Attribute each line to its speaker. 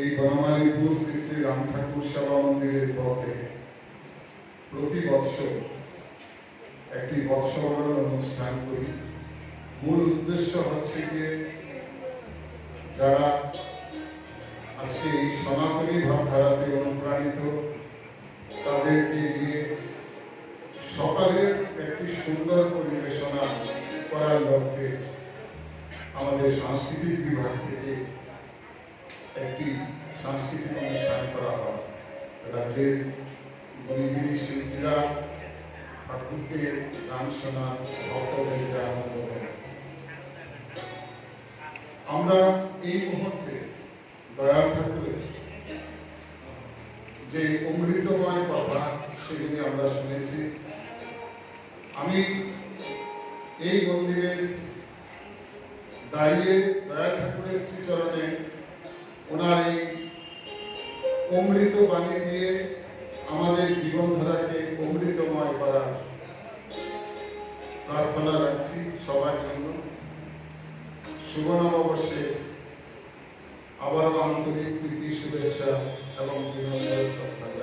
Speaker 1: এই বনমালীপুর শ্রী শ্রী রাম ঠাকুর সেবা মন্দিরের পক্ষে প্রতি বৎসর একটি বৎসবরণ অনুষ্ঠান করি। মূল উদ্দেশ্য হচ্ছে গিয়ে যারা আজকে এই সনাতনী ভাবধারাতে অনুপ্রাণিত, তাদেরকে নিয়ে সকালের একটি সুন্দর পরিবেশনা করার লক্ষ্যে আমাদের সাংস্কৃতিক বিভাগ থেকে একটি সাংস্কৃতিক অনুষ্ঠান করা হয়। রাজ্যের গুণিগিরি শিল্পীরা ঠাকুরকে গান শোনা দেয় আমরা এই মুহূর্তে দয়াল ঠাকুরের যে অমৃতময় কথা সেগুলি আমরা শুনেছি। আমি এই মন্দিরে দাঁড়িয়ে দয়াল ঠাকুরের শ্রীচরণে অমৃত বানিয়ে দিয়ে আমাদের জীবনধারাকে অমৃতময় করার প্রার্থনা রাখছি সবার জন্য শুভ নববর্ষে আবারও আন্তরিক প্রীতি, শুভেচ্ছা এবং বিনোদনের শ্রদ্ধা।